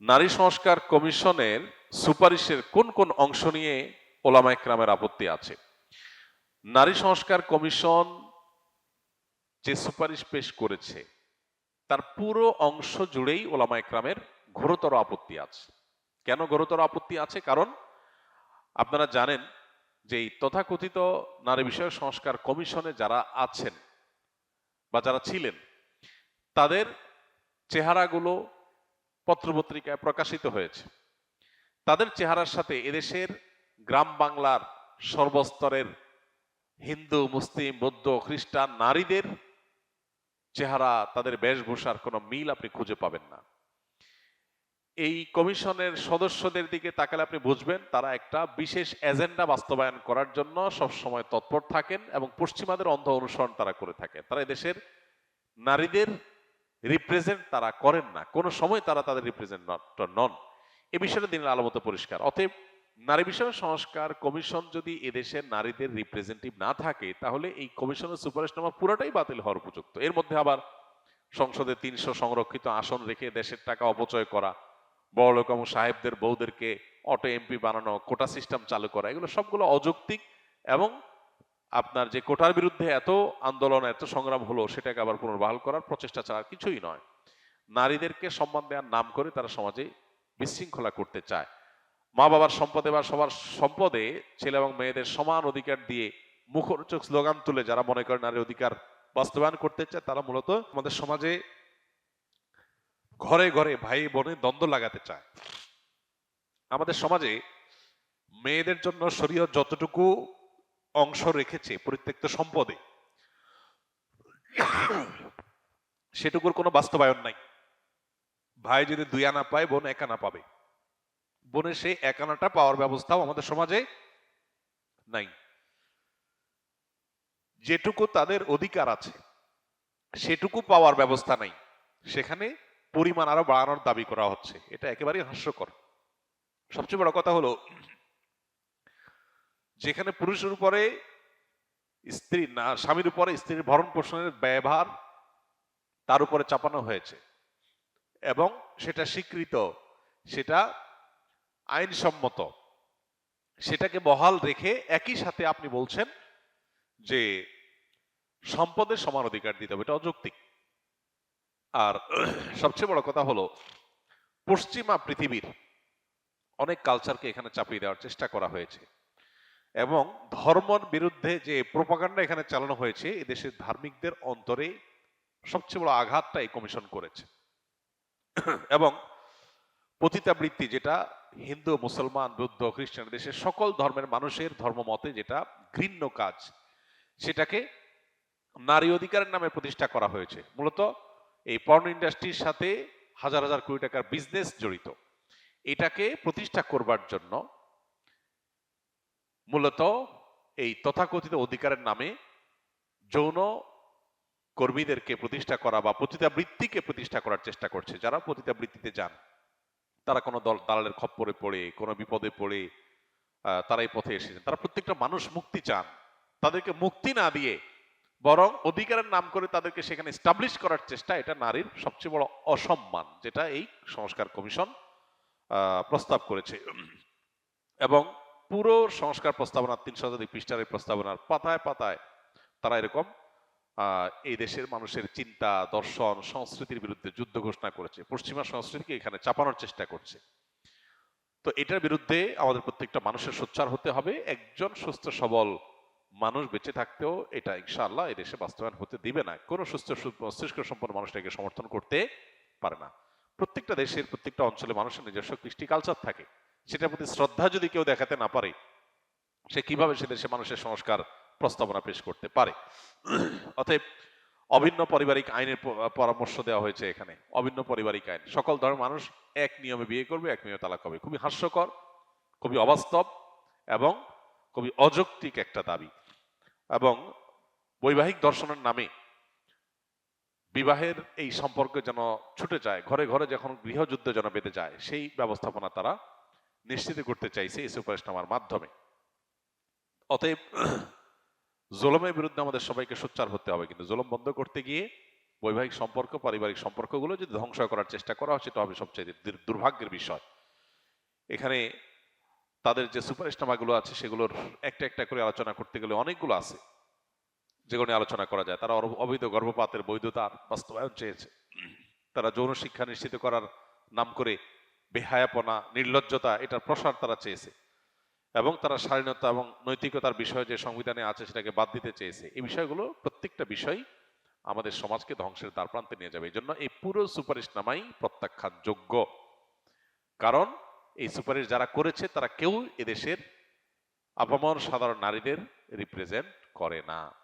নারী সংস্কার কমিশনের সুপারিশের কোন কোন অংশ নিয়ে ওলামা একরামের আপত্তি আছে? নারী সংস্কার কমিশন যে সুপারিশ পেশ করেছে, তার পুরো অংশ জুড়েই ওলামা একরামের ঘোরতর আপত্তি আছে। কেন ঘোরতর আপত্তি আছে? কারণ আপনারা জানেন যে এই তথাকথিত নারী বিষয়ক সংস্কার কমিশনে যারা আছেন বা যারা ছিলেন, তাদের চেহারাগুলো পত্রপত্রিকায় প্রকাশিত হয়েছে। তাদের চেহারার সাথে এদেশের গ্রাম বাংলার সর্বস্তরের হিন্দু, মুসলিম, বৌদ্ধ, খ্রিস্টান নারীদের চেহারা, তাদের বেশভূষার কোনো মিল আপনি খুঁজে পাবেন না। এই কমিশনের সদস্যদের দিকে তাকালে আপনি বুঝবেন, তারা একটা বিশেষ এজেন্ডা বাস্তবায়ন করার জন্য সবসময় তৎপর থাকেন এবং পশ্চিমাদের অন্ধ অনুসরণ তারা করে থাকেন। তারা এদেশের নারীদের রিপ্রেজেন্ট তারা করেন না। কোনো সময় তারা তাদের রিপ্রেজেন্টেটর নন এ বিষয়টা দিনের আলো মতো পরিষ্কার। অতএব নারী বিষয়ক সংস্কার কমিশন যদি এদেশের নারীদের রিপ্রেজেন্টেটিভ না থাকে, তাহলে এই কমিশনের সুপারিশনামা পুরোটাই বাতিল হওয়ার উপযুক্ত। এর মধ্যে আবার সংসদে তিনশো সংরক্ষিত আসন রেখে দেশের টাকা অপচয় করা বড় লোক এবং সাহেবদের বউদেরকে অটো এমপি বানানো কোটা সিস্টেম চালু করা, এগুলো সবগুলো অযৌক্তিক এবং আপনার যে কোটার বিরুদ্ধে এত আন্দোলন, এত সংগ্রাম হলো, সেটাকে আবার পুনর্বহাল করার প্রচেষ্টা ছাড়া কিছুই নয়। নারীদেরকে সম্মান দেওয়ার নাম করে তারা সমাজে বিশৃঙ্খলা করতে চায়। মা বাবার সম্পদে বা সবার সম্পদে, ছেলে এবং মেয়েদের সমান অধিকার দিয়ে মুখরোচক স্লোগান তুলে যারা মনে করে নারী অধিকার বাস্তবায়ন করতে চায়, তারা মূলত আমাদের সমাজে ঘরে ঘরে ভাই বোনে দ্বন্দ্ব লাগাতে চায়। আমাদের সমাজে মেয়েদের জন্য শরীয়ত যতটুকু অংশ রেখেছে পরিত্যক্ত সম্পদে। সেটুকুর কোনো বাস্তবায়ন নাই। ভাই যদি দুই আনা পায়, বোন এক আনা পাবে। বোনের সেই এক আনাটা পাওয়ার ব্যবস্থাও আমাদের সমাজে নাই। যেটুকু তাদের অধিকার আছে, সেটুকু পাওয়ার ব্যবস্থা নাই। সেখানে পরিমাণ আরও বাড়ানোর দাবি করা হচ্ছে। এটা একেবারেই হাস্যকর। সবচেয়ে বড় কথা হলো যেখানে পুরুষের উপরে স্ত্রী না, স্বামীর উপরে স্ত্রীর ভরণ পোষণের ব্যয়ভার তার উপরে চাপানো হয়েছে। এবং সেটা স্বীকৃত, সেটা আইনসম্মত, সেটাকে বহাল রেখে একই সাথে আপনি বলছেন যে সম্পদের সমান অধিকার দিতে হবে, এটা অযৌক্তিক। আর সবচেয়ে বড় কথা হলো, পশ্চিমা পৃথিবীর অনেক কালচারকে এখানে চাপিয়ে দেওয়ার চেষ্টা করা হয়েছে। এবং ধর্মর বিরুদ্ধে যে প্রোপাগান্ডা এখানে চালানো হয়েছে এদেশের ধার্মিকদের অন্তরে সবচেয়ে বড় আঘাতটা এই কমিশন করেছে। এবং পতিতাবৃত্তি যেটা হিন্দু, মুসলমান, বৌদ্ধ, খ্রিস্টান দেশের সকল ধর্মের মানুষের ধর্মমতে যেটা ঘৃণ্য কাজ, সেটাকে নারী অধিকারের নামে প্রতিষ্ঠা করা হয়েছে। মূলত এই পর্ন ইন্ডাস্ট্রির সাথে হাজার হাজার কোটি টাকার বিজনেস জড়িত। এটাকে প্রতিষ্ঠা করবার জন্য মূলত এই তথাকথিত অধিকারের নামে যৌন কর্মীদেরকে প্রতিষ্ঠা করা বা পতিতাবৃত্তিকে প্রতিষ্ঠা করার চেষ্টা করছে। যারা পতিতাবৃত্তিতে যান, তারা কোনো দল, দালালের খপ্পরে পড়ে, কোনো বিপদে পড়ে তারা এই পথে এসেছেন। তারা প্রত্যেকটা মানুষ মুক্তি চান, তাদেরকে মুক্তি না দিয়ে বরং অধিকারের নাম করে তাদেরকে সেখানে স্টাবলিশ করার চেষ্টা, এটা নারীর সবচেয়ে বড় অসম্মান, যেটা এই সংস্কার কমিশন প্রস্তাব করেছে। এবং পুরো সংস্কার প্রস্তাবনার তিন শতাধিক পৃষ্ঠার এই প্রস্তাবনার পাতায় পাতায় তারা এরকম এই দেশের মানুষের চিন্তা, দর্শন, সংস্কৃতির বিরুদ্ধে যুদ্ধ ঘোষণা করেছে। পশ্চিমা সংস্কৃতিকে এখানে চাপানোর চেষ্টা করছে। তো এটার বিরুদ্ধে আমাদের প্রত্যেকটা মানুষের সোচ্চার হতে হবে। একজন সুস্থ, সবল মানুষ বেঁচে থাকতেও এটা ইনশাআল্লাহ দেশে বাস্তবায়ন হতে দিবে না। কোনো সুস্থ মস্তিষ্ক সম্পন্ন মানুষটাকে সমর্থন করতে পারে না। প্রত্যেকটা দেশের, প্রত্যেকটা অঞ্চলে মানুষের নিজস্ব কৃষ্টি কালচার থাকে। সেটার প্রতি শ্রদ্ধা যদি কেউ দেখাতে না পারে, সে কীভাবে সে দেশে মানুষের সংস্কার প্রস্তাবনা পেশ করতে পারে? অতএব অভিন্ন পারিবারিক আইনের পরামর্শ দেওয়া হয়েছে এখানে। অভিন্ন পারিবারিক আইন। সকল ধর্মের মানুষ এক নিয়মে বিয়ে করবে, এক নিয়মে তালাক হবে। খুবই হাস্যকর, খুবই অবাস্তব এবং খুবই অযৌক্তিক একটা দাবি। এবং বৈবাহিক দর্শনের নামে বিবাহের এই সম্পর্ক যেন ছুটে যায়, ঘরে ঘরে যখন গৃহযুদ্ধ যেন বেঁধে যায়, সেই ব্যবস্থাপনা তারা নিশ্চিত করতে চাইছে এই সুপারিশনামার মাধ্যমে। অতএব, জুলমের বিরুদ্ধে আমাদের সবাইকে সোচ্চার হতে হবে, কিন্তু জুলম বন্ধ করতে গিয়ে বৈবাহিক সম্পর্ক, পারিবারিক সম্পর্কগুলো যদি ধ্বংস করার চেষ্টা করা হয়, সেটা হবে সবচেয়ে দুর্ভাগ্যের বিষয়। এখানে তাদের যে সুপারিশনামাগুলো আছে, সেগুলোর একটা একটা করে আলোচনা করতে গেলে অনেকগুলো আছে। যেগুলো আলোচনা করা যায়। তারা অবৈধ গর্ভপাতের বৈধতার বাস্তবায়ন চেয়েছে। তারা যৌন শিক্ষা নিশ্চিত করার নাম করে বেহায়াপনা, নির্লজ্জতা, এটার প্রসার তারা চেয়েছে। এবং তারা স্বাধীনতা এবং নৈতিকতার বিষয় যে সংবিধানে আছে সেটাকে বাদ দিতে চেয়েছে। এই বিষয়গুলো প্রত্যেকটা বিষয় আমাদের সমাজকে ধ্বংসের দ্বার প্রান্তে নিয়ে যাবে। এই জন্য এই পুরো সুপারিশনামাই প্রত্যাখ্যানযোগ্য। কারণ এই সুপারিশ যারা করেছে, তারা কেউ এদেশের আপামর সাধারণ নারীদের রিপ্রেজেন্ট করে না।